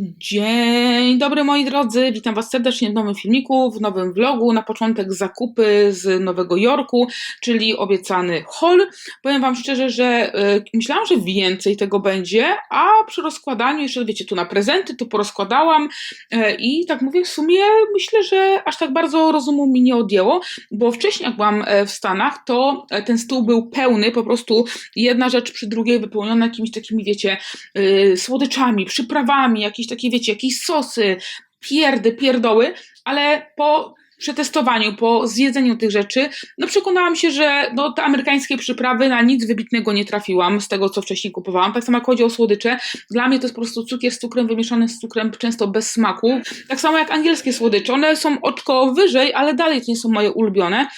Dzień dobry moi drodzy, witam was serdecznie w nowym filmiku, w nowym vlogu. Na początek zakupy z Nowego Jorku, czyli obiecany haul. Powiem wam szczerze, że y, myślałam, że więcej tego będzie, a przy rozkładaniu jeszcze wiecie, tu na prezenty, tu porozkładałam y, i tak mówię, w sumie myślę, że aż tak bardzo rozumu mi nie odjęło, bo wcześniej jak byłam e, w Stanach, to ten stół był pełny, po prostu jedna rzecz przy drugiej wypełniona jakimiś takimi, wiecie, y, słodyczami, przyprawami, takie, wiecie, jakieś sosy, pierdy, pierdoły, ale po przetestowaniu, po zjedzeniu tych rzeczy, no przekonałam się, że no, te amerykańskie przyprawy na nic wybitnego nie trafiłam z tego, co wcześniej kupowałam. Tak samo jak chodzi o słodycze, dla mnie to jest po prostu cukier z cukrem wymieszany z cukrem, często bez smaku. Tak samo jak angielskie słodycze, one są oczko wyżej, ale dalej to nie są moje ulubione.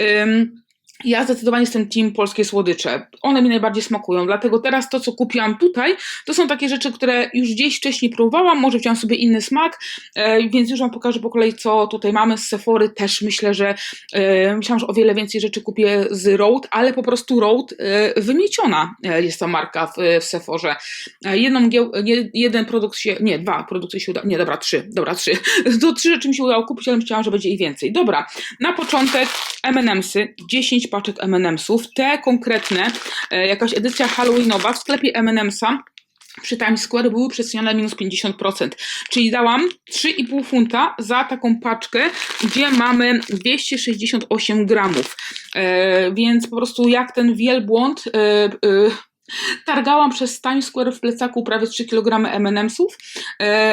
Ym, ja zdecydowanie jestem team polskie słodycze. One mi najbardziej smakują, dlatego teraz to, co kupiłam tutaj, to są takie rzeczy, które już gdzieś wcześniej próbowałam, może chciałam sobie inny smak, e, więc już Wam pokażę po kolei, co tutaj mamy z Sephory. Też myślę, że e, myślałam, że o wiele więcej rzeczy kupię z Road, ale po prostu Road e, wymieciona e, jest ta marka w, w Sephorze. E, jedną, nie, jeden produkt się, nie, dwa produkty się udało, nie, dobra, trzy, dobra, trzy. To trzy rzeczy mi się udało kupić, ale myślałam, że będzie ich więcej. Dobra, na początek M&M'sy, 10 paczek M&M'sów, te konkretne, e, jakaś edycja halloweenowa w sklepie M&M'sa przy Times Square były przecenione minus 50%, czyli dałam 3,5 funta za taką paczkę, gdzie mamy 268 gramów, e, więc po prostu jak ten wielbłąd e, Targałam przez Times Square w plecaku prawie 3 kg M&M'sów,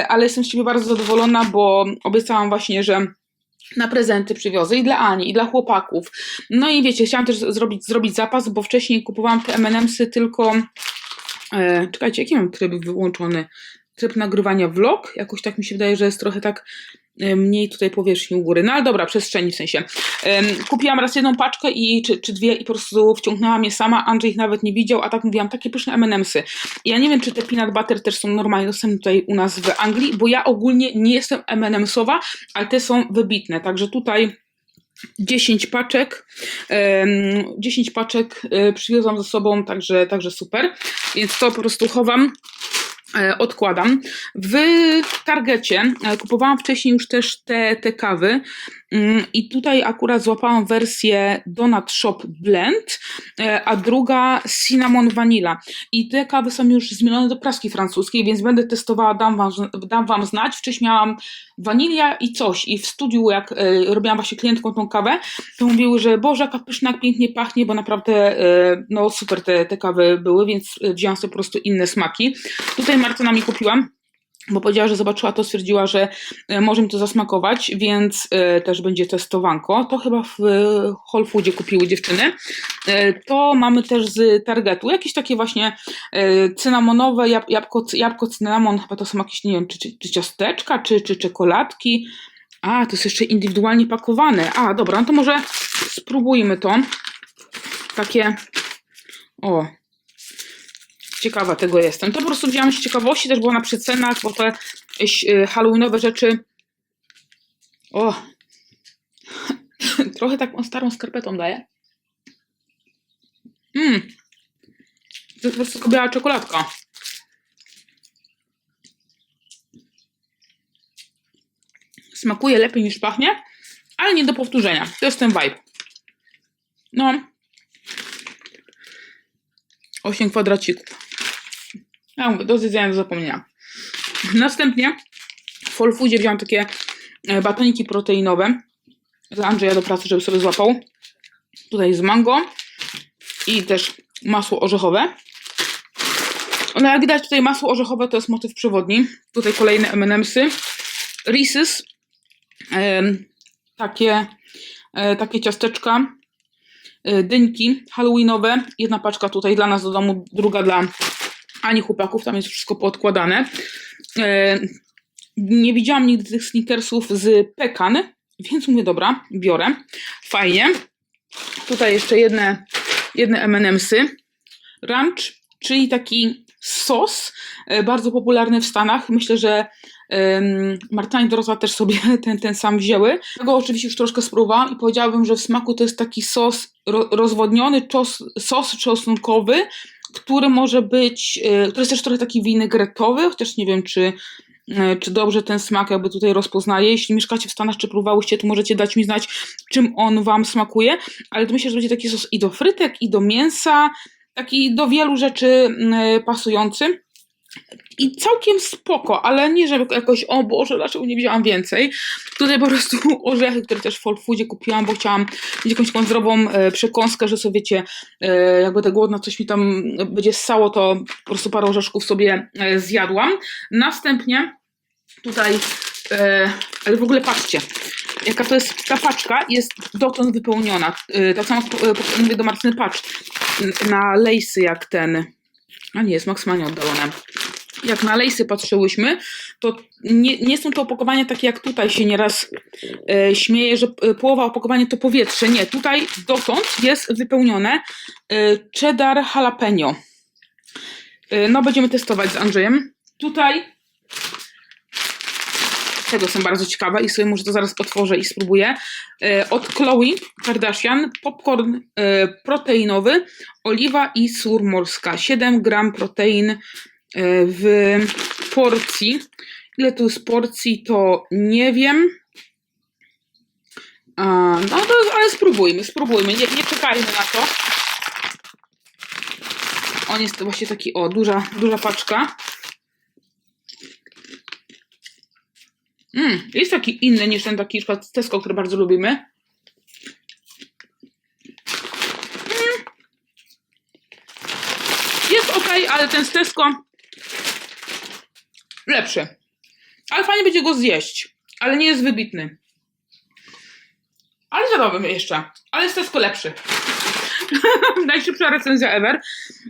ale jestem z siebie bardzo zadowolona, bo obiecałam właśnie, że na prezenty przywiozę i dla Ani, i dla chłopaków. No i wiecie, chciałam też zrobić, zrobić zapas, bo wcześniej kupowałam te M&M'sy tylko... E, czekajcie, jaki mam tryb wyłączony? Tryb nagrywania vlog? Jakoś tak mi się wydaje, że jest trochę tak mniej tutaj powierzchni u góry. No ale dobra, przestrzeni w sensie. Kupiłam raz jedną paczkę i, czy, czy dwie i po prostu wciągnęłam je sama. Andrzej ich nawet nie widział, a tak mówiłam, takie pyszne M&M'sy. Ja nie wiem, czy te peanut butter też są normalnie dostępne tutaj u nas w Anglii, bo ja ogólnie nie jestem M&M'sowa, ale te są wybitne. Także tutaj 10 paczek. em, 10 paczek e, przywiozłam ze sobą, także, także super. Więc to po prostu chowam. E, Odkładam. W Targecie e, kupowałam wcześniej już też te, te kawy i tutaj akurat złapałam wersję Donut Shop Blend, e, a druga Cinnamon Vanilla. I te kawy są już zmienione do praski francuskiej, więc będę testowała, dam wam, dam wam znać. Wcześniej miałam wanilia i coś i w studiu jak e, robiłam właśnie klientką tą kawę, to mówiły, że Boże, jaka pyszna, pięknie pachnie, bo naprawdę e, no super te, te kawy były, więc wzięłam sobie po prostu inne smaki. Tutaj Martyna mi kupiła, bo powiedziała, że zobaczyła to, stwierdziła, że e, może mi to zasmakować, więc e, też będzie testowanko. To chyba w e, Whole Foodzie kupiły dziewczyny. To mamy też z Targetu, jakieś takie właśnie cynamonowe, jab, jabłko, jabłko cynamon, chyba to są jakieś, nie wiem, czy, czy, czy ciasteczka, czy, czy czekoladki. A, to jest jeszcze indywidualnie pakowane. A, dobra, no to może spróbujmy to. Takie, o, ciekawa tego jestem. To po prostu wziąłam z ciekawości, też było na przecenach, bo te y, halloweenowe rzeczy. O! Trochę taką starą skarpetą daje. Mmm. To po prostu biała czekoladka. Smakuje lepiej niż pachnie, ale nie do powtórzenia. To jest ten vibe. No. 8 kwadracików. Ja mówię, do zjedzenia do. Następnie w Whole Foodzie wziąłem takie e, batoniki proteinowe dla Andrzeja do pracy, żeby sobie złapał. Tutaj z mango i też masło orzechowe. No jak widać tutaj masło orzechowe to jest motyw przewodni. Tutaj kolejne M&M'sy. Reese's. Em, takie, e, takie ciasteczka. E, dyńki halloweenowe. Jedna paczka tutaj dla nas do domu, druga dla ani chłopaków, tam jest wszystko poodkładane. E, nie widziałam nigdy tych sneakersów z pekan, więc mówię, dobra, biorę. Fajnie. Tutaj jeszcze jedne, jedne M&M'sy. Ranch, czyli taki sos, e, bardzo popularny w Stanach. Myślę, że Marta i Dorota też sobie ten, ten sam wzięły. Tego oczywiście już troszkę spróbowałam i powiedziałabym, że w smaku to jest taki sos ro, rozwodniony, czos, sos czosnkowy, który może być, e, który jest też trochę taki winegretowy, chociaż nie wiem, czy e, czy dobrze ten smak jakby tutaj rozpoznaje. Jeśli mieszkacie w Stanach, czy próbowałyście, to możecie dać mi znać, czym on wam smakuje. Ale to myślę, że będzie taki sos i do frytek, i do mięsa, taki do wielu rzeczy mm, pasujący. I całkiem spoko, ale nie, że jakoś, o Boże, dlaczego nie wzięłam więcej. Tutaj po prostu orzechy, które też w Whole Foodzie kupiłam, bo chciałam mieć jakąś taką zdrową e, przekąskę, że sobie wiecie, e, jak będę głodna, coś mi tam będzie ssało, to po prostu parę orzeszków sobie e, zjadłam. Następnie tutaj, e, ale w ogóle patrzcie, jaka to jest ta paczka, jest dotąd wypełniona. E, tak samo e, mówię do Martyny, patrz, na lejsy jak ten, a nie, jest maksymalnie oddalone. Jak na lejsy patrzyłyśmy, to nie, nie są to opakowania takie jak tutaj się nieraz e, śmieje, że e, połowa opakowania to powietrze. Nie, tutaj dotąd jest wypełnione e, cheddar jalapeno. E, no, będziemy testować z Andrzejem. Tutaj tego jestem bardzo ciekawa i sobie może to zaraz otworzę i spróbuję. E, Od Chloe Kardashian popcorn e, proteinowy, oliwa i sól morska. 7 gram protein w porcji. Ile tu jest porcji, to nie wiem. A, no to, ale spróbujmy, spróbujmy. Nie, nie czekajmy na to. On jest właśnie taki, o, duża, duża paczka. Mm, jest taki inny niż ten taki przykład Tesco, który bardzo lubimy. Mm. Jest ok, ale ten z Tesco lepszy. Ale fajnie będzie go zjeść. Ale nie jest wybitny. Ale zjadłabym jeszcze. Ale z Tesco lepszy. Najszybsza recenzja ever.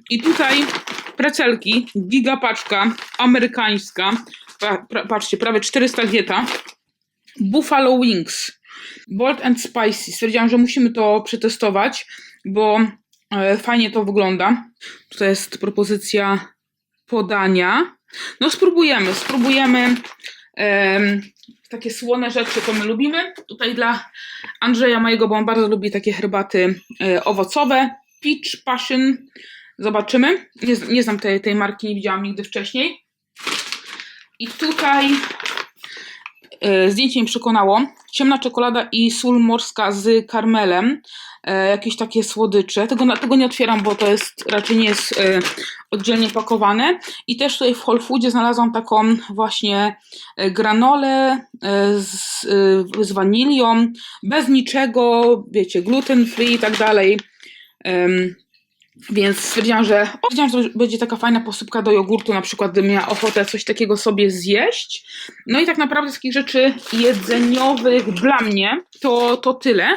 I tutaj precelki, gigapaczka amerykańska. Pa, pra, patrzcie, prawie 400 dieta. Buffalo Wings. Bold and Spicy. Stwierdziłam, że musimy to przetestować, bo e, fajnie to wygląda. Tutaj jest propozycja podania. No spróbujemy, spróbujemy. Em, takie słone rzeczy to my lubimy. Tutaj dla Andrzeja mojego, bo on bardzo lubi takie herbaty e, owocowe. Peach Passion. Zobaczymy. Nie, nie znam tej, tej marki, nie widziałam nigdy wcześniej. I tutaj zdjęcie mi przekonało. Ciemna czekolada i sól morska z karmelem. E, jakieś takie słodycze. Tego, tego nie otwieram, bo to jest raczej nie jest e, oddzielnie pakowane. I też tutaj w Whole Foodzie znalazłam taką właśnie e, granolę e, z, e, z wanilią, bez niczego, wiecie, gluten free i tak dalej. Więc stwierdziłam, że o, że to będzie taka fajna posypka do jogurtu, na przykład gdybym miała ochotę coś takiego sobie zjeść. No i tak naprawdę z takich rzeczy jedzeniowych dla mnie to, to tyle.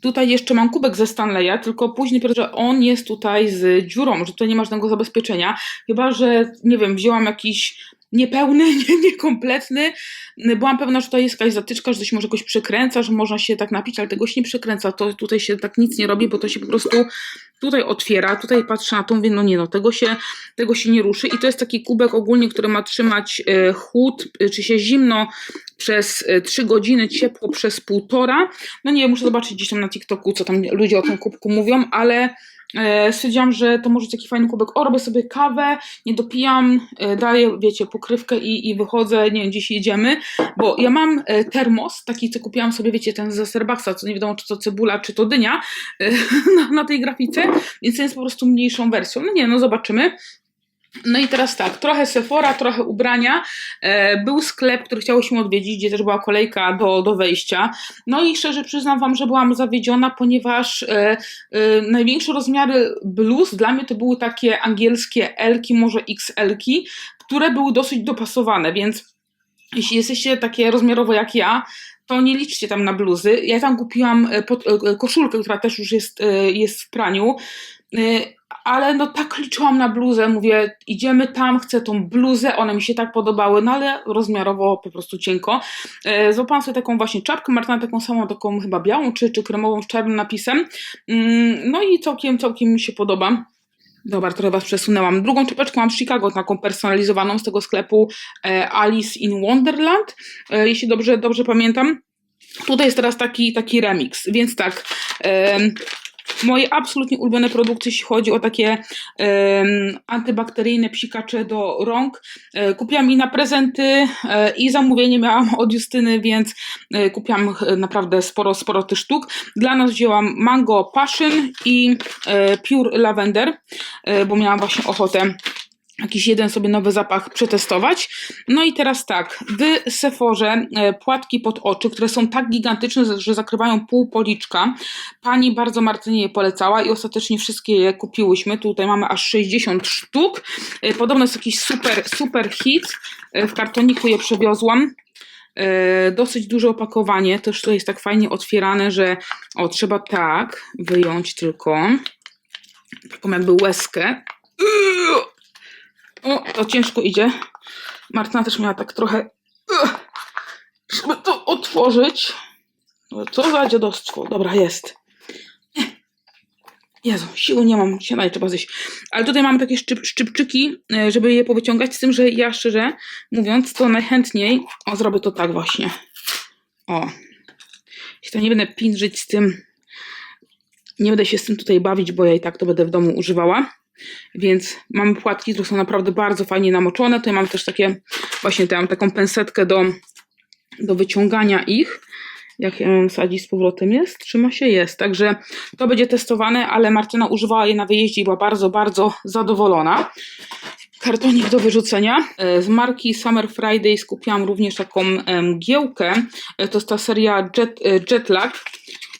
Tutaj jeszcze mam kubek ze Stanleya, tylko później że on jest tutaj z dziurą, że tutaj nie ma żadnego zabezpieczenia. Chyba, że nie wiem, wzięłam jakiś niepełny, nie, niekompletny. Byłam pewna, że tutaj jest jakaś zatyczka, że się może jakoś przekręca, że można się tak napić, ale tego się nie przekręca. To tutaj się tak nic nie robi, bo to się po prostu tutaj otwiera, tutaj patrzę na to, mówię, no nie no, tego się, tego się nie ruszy. I to jest taki kubek ogólnie, który ma trzymać e, chłód, e, czy się zimno przez e, 3 godziny, ciepło przez półtora. No nie, muszę zobaczyć gdzieś tam na TikToku, co tam ludzie o tym kubku mówią, ale e, stwierdziłam, że to może być taki fajny kubek. O, robię sobie kawę, nie dopijam, e, daję, wiecie, pokrywkę i, i wychodzę, nie wiem, gdzieś jedziemy, bo ja mam e, termos, taki, co kupiłam sobie, wiecie, ten ze Starbucksa, co nie wiadomo, czy to cebula, czy to dynia, e, na, na tej grafice, więc ten jest po prostu mniejszą wersją. No nie, no zobaczymy. No i teraz tak, trochę Sephora, trochę ubrania. E, był sklep, który chciałyśmy odwiedzić, gdzie też była kolejka do, do wejścia. No i szczerze przyznam Wam, że byłam zawiedziona, ponieważ e, e, największe rozmiary bluz dla mnie to były takie angielskie L-ki, może XL-ki, które były dosyć dopasowane, więc jeśli jesteście takie rozmiarowo jak ja, to nie liczcie tam na bluzy. Ja tam kupiłam e, pod, e, koszulkę, która też już jest, jest w praniu. Ale no tak liczyłam na bluzę, mówię, idziemy tam, chcę tą bluzę, one mi się tak podobały, no ale rozmiarowo po prostu cienko. E, złapałam sobie taką właśnie czapkę, Martyna taką samą, taką chyba białą, czy, czy kremową z czarnym napisem, mm, no i całkiem, całkiem mi się podoba. Dobra, trochę Was przesunęłam. Drugą czapeczkę mam w Chicago, taką personalizowaną z tego sklepu e, Alice in Wonderland, e, jeśli dobrze, dobrze pamiętam. Tutaj jest teraz taki, taki remix, więc tak, moje absolutnie ulubione produkty, jeśli chodzi o takie em, antybakteryjne psikacze do rąk. E, kupiłam i na prezenty e, i zamówienie miałam od Justyny, więc e, kupiłam naprawdę sporo, sporo tych sztuk. Dla nas wzięłam Mango Passion i Pure Lavender, bo miałam właśnie ochotę jakiś jeden sobie nowy zapach przetestować. No i teraz tak, w Sephorze e, płatki pod oczy, które są tak gigantyczne, że zakrywają pół policzka. Pani bardzo Martynie je polecała i ostatecznie wszystkie je kupiłyśmy. Tutaj mamy aż 60 sztuk. E, Podobno jest jakiś super, super hit. E, W kartoniku je przewiozłam. Dosyć duże opakowanie, też to jest tak fajnie otwierane, że o, trzeba tak wyjąć tylko taką jakby łezkę. O, to ciężko idzie. Martyna też miała tak trochę, żeby to otworzyć. No, Co za dziadostwo. Dobra, jest. Jezu, siły nie mam, się trzeba zjeść. Ale tutaj mam takie szczyp, szczypczyki, e, żeby je powyciągać, z tym, że ja szczerze mówiąc, to najchętniej, o, zrobię to tak właśnie. O. Jeśli to nie będę pinżyć z tym, nie będę się z tym tutaj bawić, bo ja i tak to będę w domu używała. Więc mamy płatki, które są naprawdę bardzo fajnie namoczone. Tutaj mam też takie, właśnie mam taką pensetkę do, do wyciągania ich. Jak ją sadzi z powrotem jest? Trzyma się? Jest. Także to będzie testowane, ale Martyna używała je na wyjeździe i była bardzo, bardzo zadowolona. Kartonik do wyrzucenia. E, Z marki Summer Friday skupiłam również taką mgiełkę. E, To jest ta seria Jet, e, Jetlag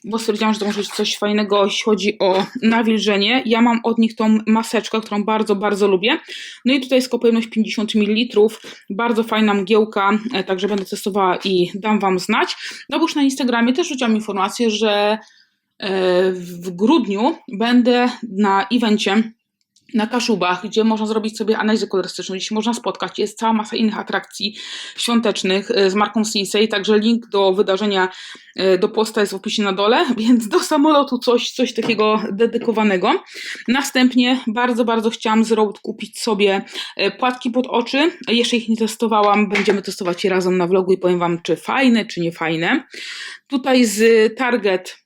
bo stwierdziłam, że to może być coś fajnego, jeśli chodzi o nawilżenie. Ja mam od nich tą maseczkę, którą bardzo, bardzo lubię. No i tutaj jest pojemność 50 ml. Bardzo fajna mgiełka, e, także będę testowała i dam Wam znać. No bo już na Instagramie też rzuciłam informację, że e, w grudniu będę na evencie na Kaszubach, gdzie można zrobić sobie analizę kolorystyczną, gdzie się można spotkać. Jest cała masa innych atrakcji świątecznych e, z marką Sinsei, także link do wydarzenia, e, do posta jest w opisie na dole, więc do samolotu coś, coś takiego dedykowanego. Następnie bardzo, bardzo chciałam z Road kupić sobie e, płatki pod oczy. Jeszcze ich nie testowałam, będziemy testować je razem na vlogu i powiem Wam, czy fajne, czy nie fajne. Tutaj z Target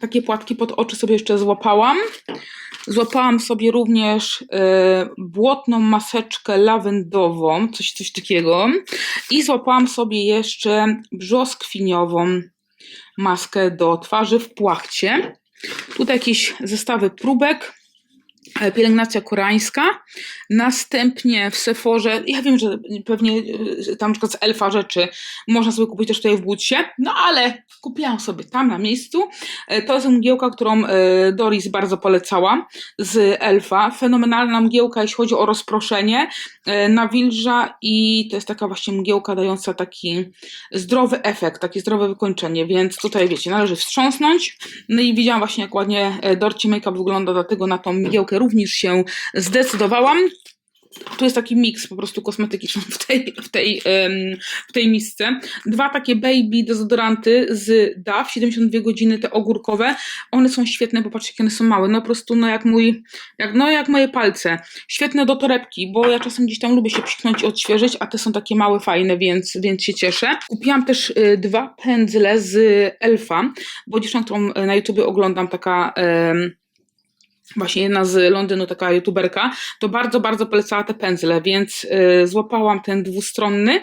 takie płatki pod oczy sobie jeszcze złapałam. Złapałam sobie również e, błotną maseczkę lawendową, coś, coś takiego. I złapałam sobie jeszcze brzoskwiniową maskę do twarzy w płachcie. Tutaj jakieś zestawy próbek, pielęgnacja koreańska. Następnie w Sephorze, ja wiem, że pewnie e, tam na przykład z Elfa rzeczy można sobie kupić też tutaj w Butsie, no ale kupiłam sobie tam na miejscu. E, To jest mgiełka, którą e, Doris bardzo polecała z Elfa. Fenomenalna mgiełka, jeśli chodzi o rozproszenie, e, nawilża i to jest taka właśnie mgiełka dająca taki zdrowy efekt, takie zdrowe wykończenie, więc tutaj wiecie, należy wstrząsnąć. No i widziałam właśnie jak ładnie e, Dorci Makeup wygląda, dlatego na tą mgiełkę również się zdecydowałam. Tu jest taki miks po prostu kosmetyki w tej, w tej, w tej misce. Dwa takie baby dezodoranty z DAW, 72 godziny, te ogórkowe. One są świetne, bo patrzcie, jakie one są małe. No po prostu, no jak mój, jak, no jak moje palce. Świetne do torebki, bo ja czasem gdzieś tam lubię się psiknąć i odświeżyć, a te są takie małe, fajne, więc, więc się cieszę. Kupiłam też y, dwa pędzle z Elfa, bo dziewczyna, którą y, na YouTubie oglądam, taka... em, właśnie jedna z Londynu, taka youtuberka, to bardzo, bardzo polecała te pędzle, więc y, złapałam ten dwustronny.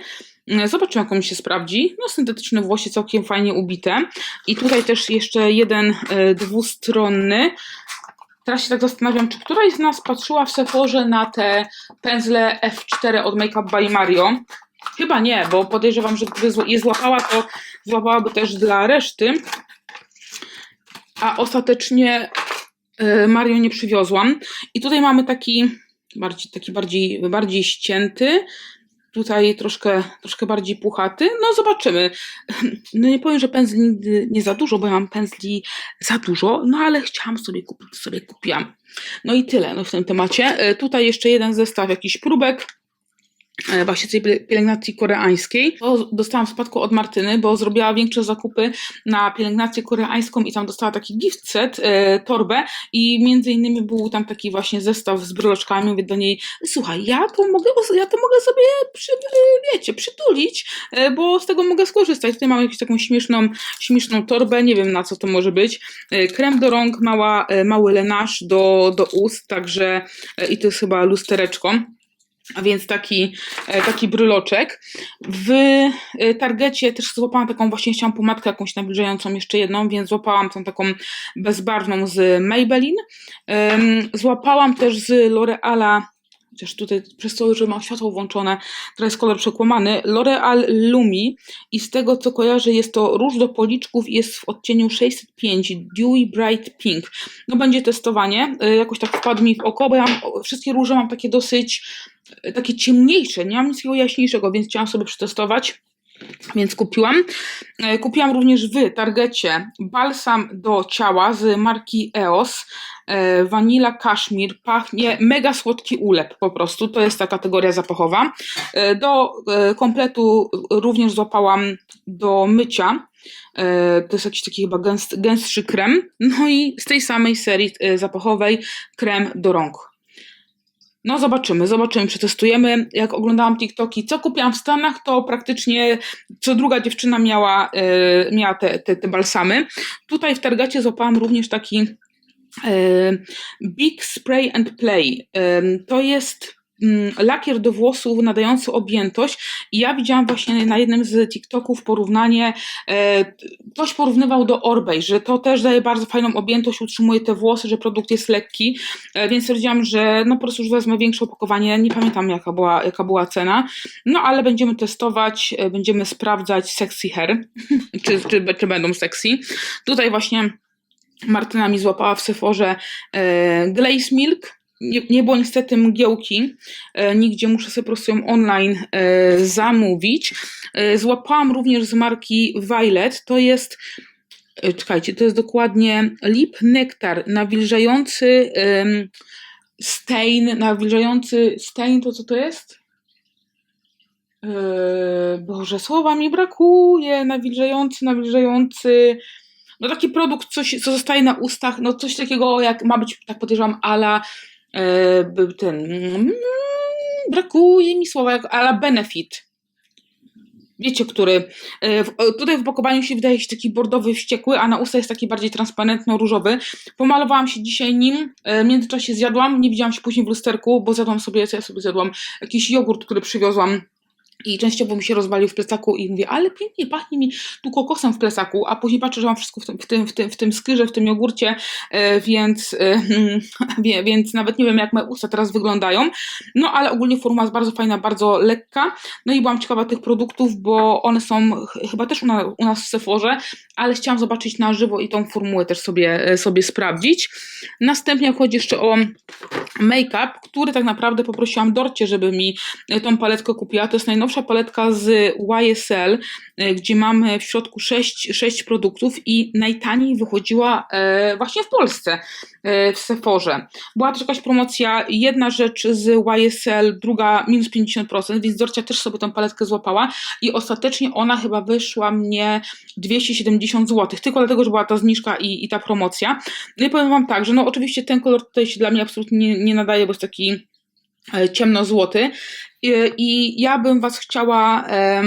Y, Zobaczymy, jak on mi się sprawdzi. No, syntetyczne włosie całkiem fajnie ubite. I tutaj też jeszcze jeden y, dwustronny. Teraz się tak zastanawiam, czy któraś z nas patrzyła w Sephorze na te pędzle F4 od Makeup by Mario. Chyba nie, bo podejrzewam, że gdyby je złapała, to złapałaby też dla reszty. A ostatecznie Mario nie przywiozłam. I tutaj mamy taki bardziej, taki bardziej, bardziej ścięty. Tutaj troszkę, troszkę bardziej puchaty. No zobaczymy. No nie powiem, że pędzli nigdy nie za dużo, bo ja mam pędzli za dużo, no ale chciałam sobie kupić, sobie kupiłam. No i tyle no, w tym temacie. E, Tutaj jeszcze jeden zestaw jakichś próbek. E, właśnie tej pie- pielęgnacji koreańskiej. To dostałam w spadku od Martyny, bo zrobiła większe zakupy na pielęgnację koreańską i tam dostała taki gift set, e, torbę i między innymi był tam taki właśnie zestaw z bryloczkami. Mówię do niej, słuchaj, ja to mogę, ja to mogę sobie, przy, wiecie, przytulić, e, bo z tego mogę skorzystać. Tutaj mam jakąś taką śmieszną, śmieszną torbę, nie wiem na co to może być. E, Krem do rąk, mała, e, mały lenaż do, do ust, także e, i to jest chyba lustereczko. A więc taki, e, taki bryloczek. W e, Targecie też złapałam taką właśnie, chciałam pomadkę jakąś nawilżającą, jeszcze jedną, więc złapałam tą taką bezbarwną z Maybelline. Złapałam też z L'Oreala, chociaż tutaj przez to, że mam światło włączone, teraz jest kolor przekłamany, L'Oreal Lumi i z tego co kojarzę jest to róż do policzków jest w odcieniu 605 Dewy Bright Pink. No będzie testowanie, e, jakoś tak wpadł mi w oko, bo ja mam, wszystkie róże mam takie dosyć e, takie ciemniejsze, nie mam nic jaśniejszego, więc chciałam sobie przetestować. Więc kupiłam. E, Kupiłam również w Targecie balsam do ciała z marki EOS. E, Vanilla Kashmir. Pachnie mega słodki ulep po prostu. To jest ta kategoria zapachowa. E, Do kompletu również złapałam do mycia. To jest jakiś taki chyba gęst, gęstszy krem. No i z tej samej serii zapachowej krem do rąk. No zobaczymy, zobaczymy, przetestujemy. Jak oglądałam TikToki, co kupiłam w Stanach, to praktycznie co druga dziewczyna miała, e, miała te, te, te balsamy. Tutaj w Targacie złapałam również taki e, Big Spray and Play. E, to jest lakier do włosów nadający objętość. I ja widziałam właśnie na jednym z TikToków porównanie, e, ktoś porównywał do Orbej, że to też daje bardzo fajną objętość, utrzymuje te włosy, że produkt jest lekki, e, więc stwierdziłam, że no po prostu już wezmę większe opakowanie, nie pamiętam jaka była, jaka była cena, no ale będziemy testować, e, będziemy sprawdzać sexy hair, czy, czy, czy będą sexy. Tutaj właśnie Martyna mi złapała w Sephorze e, Glaze Milk, nie, nie było niestety mgiełki, e, nigdzie muszę sobie po prostu ją online e, zamówić. E, złapałam również z marki Violet, to jest, e, czekajcie, to jest dokładnie Lip Nectar nawilżający em, stain, nawilżający stain, to co to jest? E, Boże, słowa mi brakuje, nawilżający, nawilżający, no taki produkt, coś, co zostaje na ustach, no coś takiego jak ma być, tak podejrzewam, ala e, był ten, mm, brakuje mi słowa, jak ala benefit. Wiecie, który. e, W, e, tutaj w opakowaniu się wydaje się taki bordowy, wściekły, a na usta jest taki bardziej transparentno-różowy. Pomalowałam się dzisiaj nim, e, w międzyczasie zjadłam, nie widziałam się później w lusterku, bo zjadłam sobie, co ja sobie zjadłam, jakiś jogurt, który przywiozłam i częściowo mi się rozwalił w plecaku i mówię, ale pięknie pachnie mi tu kokosem w plecaku, a później patrzę, że mam wszystko w tym, w tym, w tym, w tym skyrze, w tym jogurcie, e, więc, e, więc nawet nie wiem, jak moje usta teraz wyglądają. No ale ogólnie formuła jest bardzo fajna, bardzo lekka. No i byłam ciekawa tych produktów, bo one są ch- chyba też u, na, u nas w Sephorze, ale chciałam zobaczyć na żywo i tą formułę też sobie, e, sobie sprawdzić. Następnie chodzi jeszcze o make-up, który tak naprawdę poprosiłam Dorcie, żeby mi tą paletkę kupiła. To jest najnowsza paletka z YSL, e, gdzie mamy w środku 6, 6 produktów i najtaniej wychodziła e, właśnie w Polsce, e, w Sephorze. Była też jakaś promocja, jedna rzecz z YSL, druga minus 50%, więc Dorcia też sobie tą paletkę złapała i ostatecznie ona chyba wyszła mnie 270 zł, tylko dlatego, że była ta zniżka i, i ta promocja. No i powiem Wam tak, że no oczywiście ten kolor tutaj się dla mnie absolutnie nie, nie nadaje, bo jest taki ciemnozłoty I, i ja bym Was chciała e,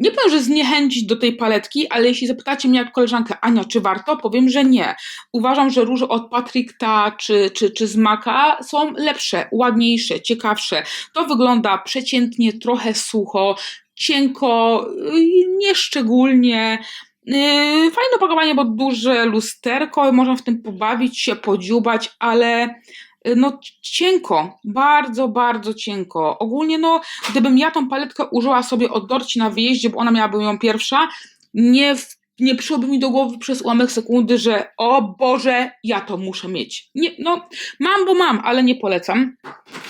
nie powiem, że zniechęcić do tej paletki, ale jeśli zapytacie mnie jak koleżankę Ania, czy warto, powiem, że nie. Uważam, że róże od Patricta czy, czy, czy z Maka są lepsze, ładniejsze, ciekawsze. To wygląda przeciętnie, trochę sucho, cienko, nieszczególnie. Yy, Fajne opakowanie, bo duże lusterko, można w tym pobawić się, podziubać, ale no cienko, bardzo, bardzo cienko. Ogólnie no, gdybym ja tą paletkę użyła sobie od Dorci na wyjeździe, bo ona miałaby ją pierwsza, nie, nie przyszłoby mi do głowy przez ułamek sekundy, że o Boże, ja to muszę mieć. Nie, no, mam, bo mam, ale nie polecam.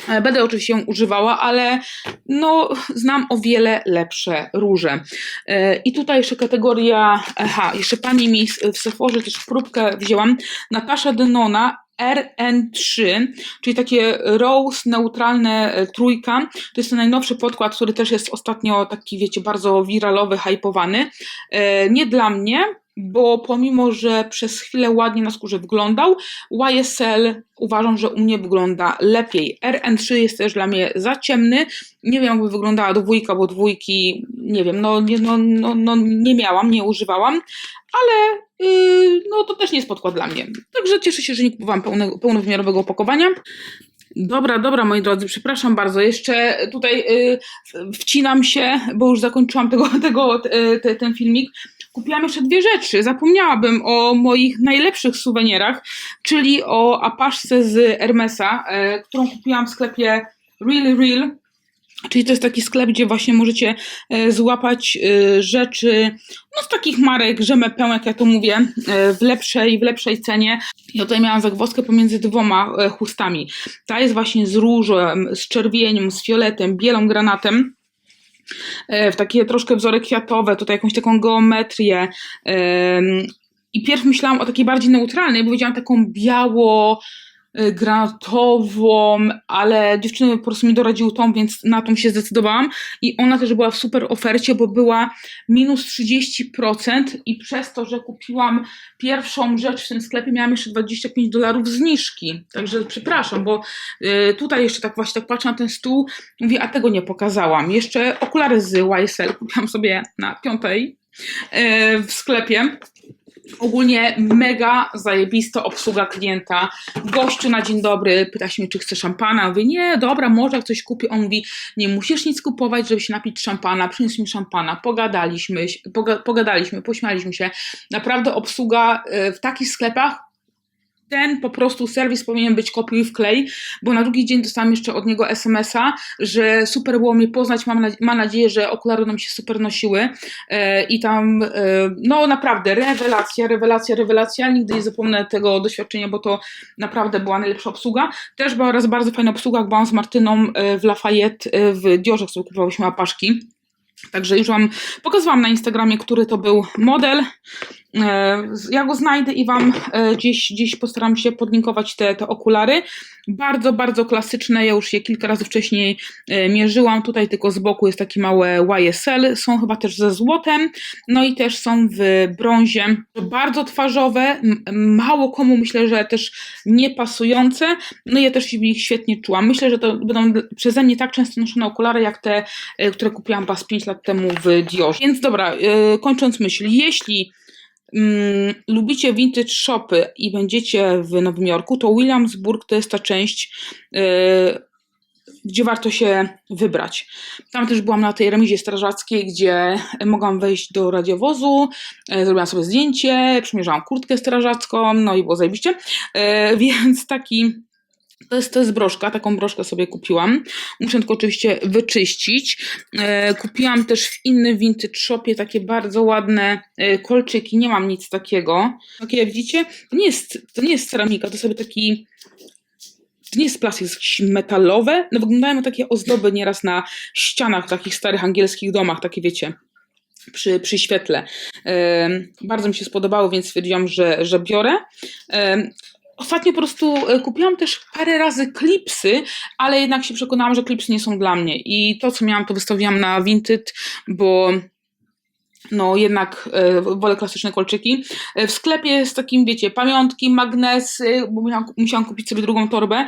E, Będę oczywiście ją używała, ale no, znam o wiele lepsze róże. E, I tutaj jeszcze kategoria, aha, jeszcze pani mi w Sephorze też próbkę wzięłam. Natasza Denona RN3, czyli takie rose neutralne e, trójka. To jest ten najnowszy podkład, który też jest ostatnio taki, wiecie, bardzo wiralowy, hypowany. E, nie dla mnie, bo pomimo, że przez chwilę ładnie na skórze wyglądał, YSL uważam, że u mnie wygląda lepiej. RN3 jest też dla mnie za ciemny. Nie wiem, jakby wyglądała dwójka, bo dwójki, nie wiem, no, nie, no, no, no, nie miałam, nie używałam, ale yy, no to też nie jest podkład dla mnie. Także cieszę się, że nie kupowałam pełne, pełnowymiarowego opakowania. Dobra, dobra, moi drodzy, przepraszam bardzo. Jeszcze tutaj y, wcinam się, bo już zakończyłam tego, tego, y, te, ten filmik. Kupiłam jeszcze dwie rzeczy. Zapomniałabym o moich najlepszych suwenirach, czyli o apaszce z Hermesa, y, którą kupiłam w sklepie Real Real. Czyli to jest taki sklep, gdzie właśnie możecie e, złapać e, rzeczy no z takich marek, rzemepeł, jak ja to mówię, e, w lepszej, w lepszej cenie. Ja tutaj miałam zagwozdkę pomiędzy dwoma chustami. Ta jest właśnie z różem, z czerwieniem, z fioletem, bielą granatem w takie troszkę wzory kwiatowe, tutaj jakąś taką geometrię. I pierw myślałam o takiej bardziej neutralnej, bo widziałam taką biało, granatową, ale dziewczyny po prostu mi doradziły tą, więc na tą się zdecydowałam i ona też była w super ofercie, bo była minus 30% i przez to, że kupiłam pierwszą rzecz w tym sklepie, miałam jeszcze 25 dolarów zniżki. Także przepraszam, bo y, tutaj jeszcze tak właśnie tak patrzę na ten stół, mówię, a tego nie pokazałam. Jeszcze okulary z YSL kupiłam sobie na piątej y, w sklepie Ogólnie mega zajebista obsługa klienta. Gościu na dzień dobry pyta się mnie, czy chce szampana. Mówię, nie, dobra, może jak coś kupię. On mówi, nie musisz nic kupować, żeby się napić szampana. Przyniósł mi szampana, pogadaliśmy, poga pogadaliśmy, pośmialiśmy się. Naprawdę obsługa y, w takich sklepach ten po prostu serwis powinien być kopiuj w klej, bo na drugi dzień dostałam jeszcze od niego SMS-a, że super było mnie poznać, mam, nadzieję, że okulary nam się super nosiły e, i tam, e, no naprawdę, rewelacja, rewelacja, rewelacja, nigdy nie zapomnę tego doświadczenia, bo to naprawdę była najlepsza obsługa. Też była raz bardzo fajna obsługa, jak byłam z Martyną e, w Lafayette, e, w Diorze, sobie kupowałyśmy apaszki. Także już Wam pokazałam na Instagramie, który to był model. E, ja go znajdę i Wam e, gdzieś, gdzieś postaram się podlinkować te, te okulary. Bardzo, bardzo klasyczne. Ja już je kilka razy wcześniej e, mierzyłam. Tutaj tylko z boku jest takie małe YSL. Są chyba też ze złotem. No i też są w brązie. Bardzo twarzowe. Mało komu myślę, że też nie pasujące. No ja też nich świetnie czułam. Myślę, że to będą przeze mnie tak często noszone okulary, jak te, które kupiłam was 5 lat temu w Dior. Więc dobra, kończąc myśl. Jeśli mm, lubicie vintage shopy i będziecie w Nowym Jorku, to Williamsburg to jest ta część, yy, gdzie warto się wybrać. Tam też byłam na tej remizie strażackiej, gdzie mogłam wejść do radiowozu, yy, zrobiłam sobie zdjęcie, przymierzałam kurtkę strażacką, no i było zajebiście. Yy, więc taki to jest, to jest broszka, taką broszkę sobie kupiłam. Muszę tylko oczywiście wyczyścić. E, kupiłam też w innym vintage shopie takie bardzo ładne e, kolczyki. Nie mam nic takiego. Takie jak widzicie, to nie jest, to nie jest ceramika, to sobie taki to nie jest plastik, jest jakieś metalowe. No wyglądają takie ozdoby nieraz na ścianach w takich starych angielskich domach, takie wiecie, przy, przy świetle. E, bardzo mi się spodobało, więc stwierdziłam, że, że biorę. E, Ostatnio po prostu e, kupiłam też parę razy klipsy, ale jednak się przekonałam, że klipsy nie są dla mnie. I to, co miałam, to wystawiłam na Vinted, bo no jednak e, wolę klasyczne kolczyki. E, w sklepie jest takim, wiecie, pamiątki, magnesy, bo musiałam, musiałam kupić sobie drugą torbę.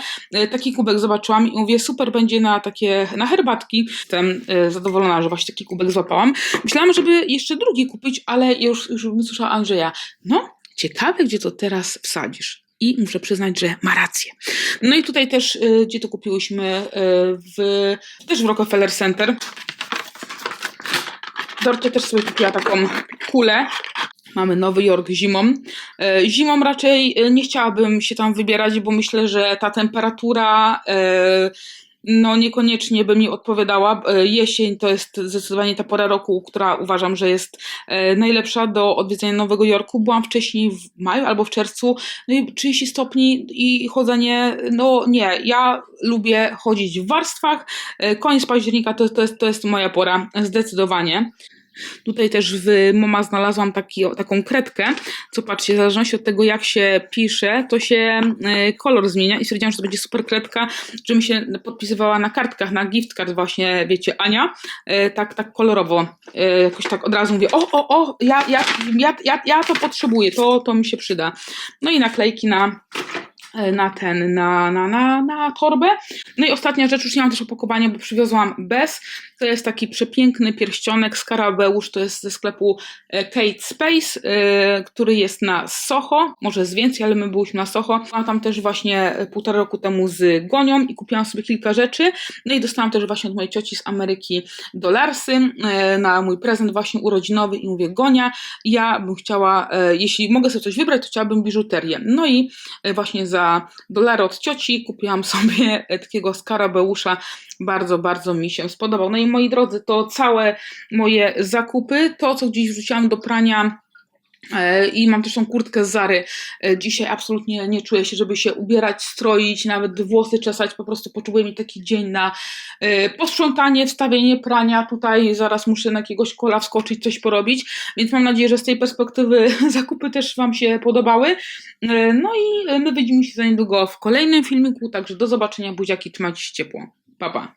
Taki kubek zobaczyłam i mówię, super będzie na takie, na herbatki. Jestem zadowolona, że właśnie taki kubek złapałam. Myślałam, żeby jeszcze drugi kupić, ale już, już słyszała Andrzeja, no, ciekawe, gdzie to teraz wsadzisz i muszę przyznać, że ma rację. No i tutaj też, y, gdzie to kupiłyśmy, y, w, też w Rockefeller Center. Dorcia też sobie kupiła taką kulę. Mamy Nowy Jork zimą. Y, zimą raczej nie chciałabym się tam wybierać, bo myślę, że ta temperatura no niekoniecznie by mi odpowiadała. E, jesień to jest zdecydowanie ta pora roku, która uważam, że jest e, najlepsza do odwiedzenia Nowego Jorku. Byłam wcześniej w maju albo w czerwcu, no i 30 stopni i chodzenie, no nie, ja lubię chodzić w warstwach. E, koniec października to, to, jest, to jest moja pora, zdecydowanie. Tutaj też w MoMA znalazłam taki, taką kredkę, co patrzcie, w zależności od tego jak się pisze, to się e, kolor zmienia i stwierdziłam, że to będzie super kredka, żebym się podpisywała na kartkach, na gift card właśnie, wiecie, Ania, e, tak, tak kolorowo, e, jakoś tak od razu mówię, o, o, o, ja, ja, ja, ja, ja to potrzebuję, to, to mi się przyda. No i naklejki na na ten, na, na, na, na torbę. No i ostatnia rzecz, już nie mam też opakowania, bo przywiozłam bez. To jest taki przepiękny pierścionek Skarabeusz, to jest ze sklepu e, Kate Space, e, który jest na Soho, może jest więcej, ale my byliśmy na Soho. A tam też właśnie e, półtora roku temu z Gonią i kupiłam sobie kilka rzeczy. No i dostałam też właśnie od mojej cioci z Ameryki dolarsy e, na mój prezent właśnie urodzinowy i mówię Gonia, ja bym chciała, e, jeśli mogę sobie coś wybrać, to chciałabym biżuterię. No i e, właśnie za dolary od cioci kupiłam sobie takiego skarabeusza. Bardzo, bardzo mi się spodobał. No i moi drodzy, to całe moje zakupy, to co gdzieś wrzuciłam do prania i mam też tą kurtkę z Zary. E, Dzisiaj absolutnie nie czuję się, żeby się ubierać, stroić, nawet włosy czesać. Po prostu potrzebuję mieć taki dzień na e, posprzątanie, wstawienie prania. Tutaj zaraz muszę na jakiegoś kola wskoczyć, coś porobić. Więc mam nadzieję, że z tej perspektywy zakupy też Wam się podobały. E, No i e, my widzimy się za niedługo w kolejnym filmiku. Także do zobaczenia, buziaki, trzymajcie się ciepło. Pa, pa.